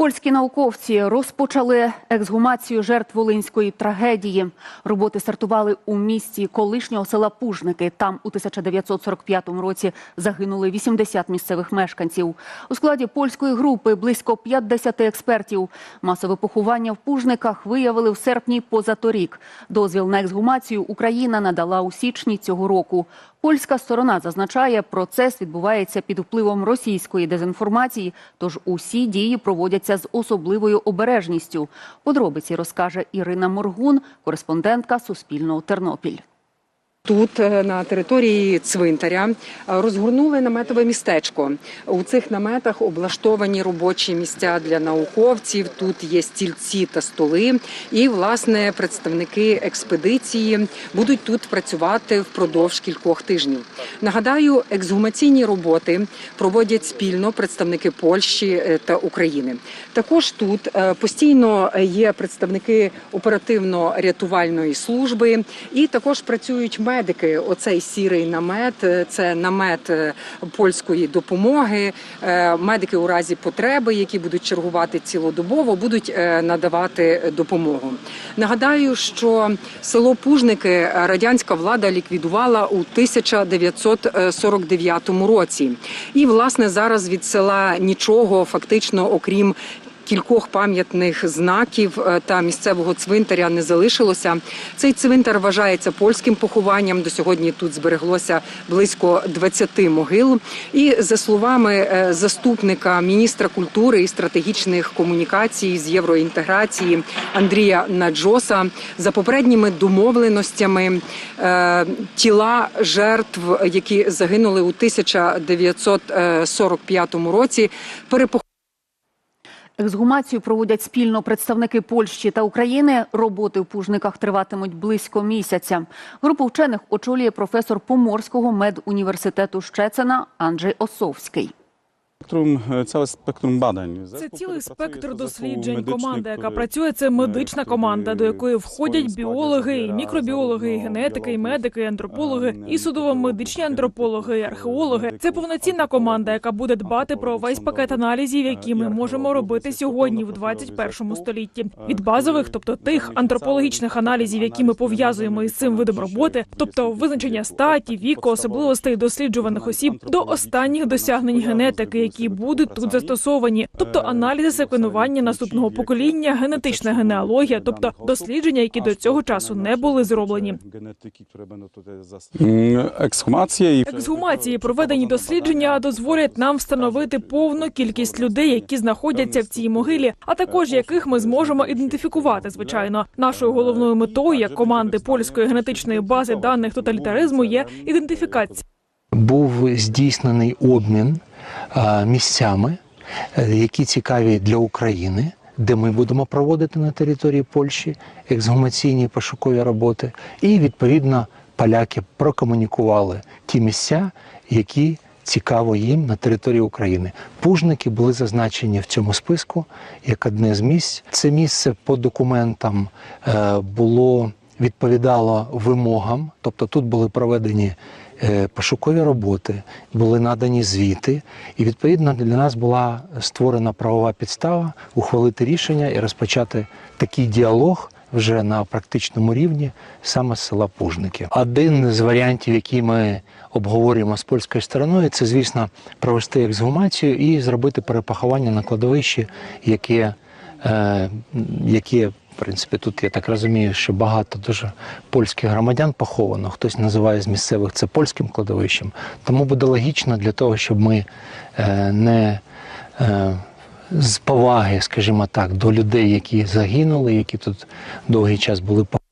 Польські науковці розпочали ексгумацію жертв волинської трагедії. Роботи стартували у місті колишнього села Пужники. Там у 1945 році загинули 80 місцевих мешканців. У складі польської групи близько 50 експертів. Масове поховання в Пужниках виявили в серпні позаторік. Дозвіл на ексгумацію Україна надала у січні цього року. Польська сторона зазначає, процес відбувається під впливом російської дезінформації, тож усі дії проводяться з особливою обережністю. Подробиці розкаже Ірина Моргун, кореспондентка Суспільного Тернопіль. Тут е, на території цвинтаря е, розгорнули наметове містечко. У цих наметах облаштовані робочі місця для науковців. Тут є стільці та столи. І власне представники експедиції будуть тут працювати впродовж кількох тижнів. Нагадаю, ексгумаційні роботи проводять спільно представники Польщі е, та України. Також тут постійно є представники оперативно-рятувальної служби, і також працюють медики. Оцей сірий намет е, це намет е, польської допомоги. Е, Медики у разі потреби, які будуть чергувати цілодобово, будуть надавати допомогу. Нагадаю, що село Пужники радянська влада ліквідувала у 1949 році. І власне зараз від села нічого фактично, окрім кількох пам'ятних знаків е, та місцевого цвинтаря не залишилося. Цей цвинтар вважається польським похованням. До сьогодні тут збереглося близько 20 могил. І за словами е, заступника міністра культури і стратегічних комунікацій з євроінтеграції Андрія Наджоса, за попередніми домовленостями е, тіла жертв, які загинули у 1945 році, перепоховані Ексгумацію проводять спільно представники Польщі та України. Роботи в Пужниках триватимуть близько місяця. Групу вчених очолює професор Поморського медуніверситету Щецина Анджей Осовський. Спектрум, е, ціле спектрум бадань. Це цілий спектр досліджень. Команда, яка працює, це медична команда, до якої входять біологи, і мікробіологи, і генетики, і медики, і антропологи, і судово-медичні антропологи, і археологи. Це повноцінна команда, яка буде дбати про весь пакет аналізів, які ми можемо робити сьогодні в 21 столітті. Від базових, тобто тих антропологічних аналізів, які ми пов'язуємо із цим видом роботи, тобто визначення статі, віку, особливостей досліджуваних осіб, до останніх досягнень генетики, які будуть тут застосовані, тобто аналізи секвенування наступного покоління, генетична генеалогія, тобто дослідження, які до цього часу не були зроблені. Ексгумація Ексгумації, проведені дослідження, дозволять нам встановити повну кількість людей, які знаходяться в цій могилі, а також яких ми зможемо ідентифікувати. Звичайно, нашою головною метою як команди польської генетичної бази даних тоталітаризму є ідентифікація. був здійснений обмін місцями, е, які цікаві для України, де ми будемо проводити на території Польщі ексгумаційні пошукові роботи. І відповідно поляки прокомунікували ті місця, які цікаво їм на території України. Пужники були зазначені в цьому списку як одне з місць. Це місце по документам е, було відповідало вимогам, тобто тут були проведені е, пошукові роботи, були надані звіти, і відповідно для нас була створена правова підстава ухвалити рішення і розпочати такий діалог. Вже на практичному рівні саме з села Пужники. Один з варіантів, який ми обговорюємо з польською стороною, це, звісно, провести ексгумацію і зробити перепоховання на кладовищі, яке, е, яке принципі, тут я так розумію, що багато дуже польських громадян поховано. Хтось називає з місцевих це польським кладовищем. Тому буде логічно для того, щоб ми е, не е, з поваги, скажімо так, до людей, які загинули, які тут довгий час були